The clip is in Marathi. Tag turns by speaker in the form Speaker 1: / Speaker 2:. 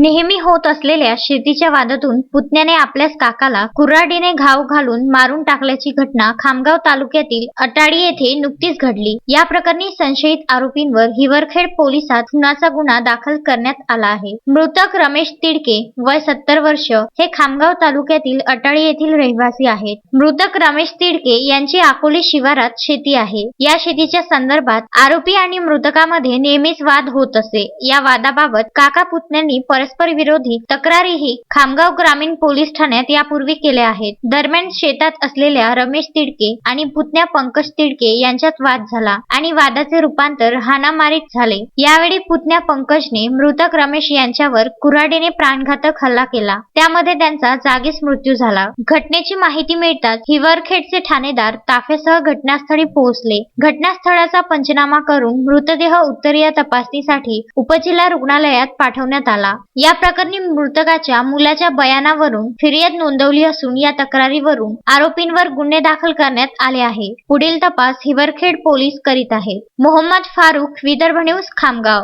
Speaker 1: नेहमी होत असलेल्या शेतीच्या वादातून पुतण्याने आपल्याच काकाला कुऱ्हाडीने घाव घालून मारून टाकल्याची घटना खामगाव तालुक्यातील अटाडी येथे नुकतीच घडली. या प्रकरणी संशयित आरोपींवर हिवरखेड पोलिसात खुनाचा गुन्हा दाखल करण्यात आला आहे. मृतक रमेश तिडके वय सत्तर वर्ष हे खामगाव तालुक्यातील अटाडी येथील रहिवासी आहेत. मृतक रमेश तिडके यांची अकोले शिवारात शेती आहे. या शेतीच्या संदर्भात आरोपी आणि मृतकामध्ये नेहमीच वाद होत असे. या वादाबाबत काका पुतण्यांनी परस्पर विरोधी तक्रारीही खामगाव ग्रामीण पोलीस ठाण्यात यापूर्वी केल्या आहेत. दरम्यान शेतात असलेल्या रमेश तिडके आणि पुतण्या पंकज तिडके यांच्यात वाद झाला आणि वादाचे रूपांतर हाणामारीत झाले. यावेळी पुतण्या पंकजने मृतक रमेश यांच्यावर कुऱ्हाडीने प्राणघातक हल्ला केला. त्यामध्ये त्यांचा जागीच मृत्यू झाला. घटनेची माहिती मिळताच हिवरखेडचे ठाणेदार ताफेसह घटनास्थळी पोहोचले. घटनास्थळाचा पंचनामा करून मृतदेह उत्तरीय तपासणीसाठी उपजिल्हा रुग्णालयात पाठवण्यात आला. या प्रकरणी मृतकाच्या मुलाच्या बयानावरून फिर्याद नोंदवली असून या तक्रारीवरून आरोपींवर गुन्हे दाखल करण्यात आले आहे. पुढील तपास हिवरखेड पोलीस करीत आहेत. मोहम्मद फारुख विदर्भ न्यूज खामगाव.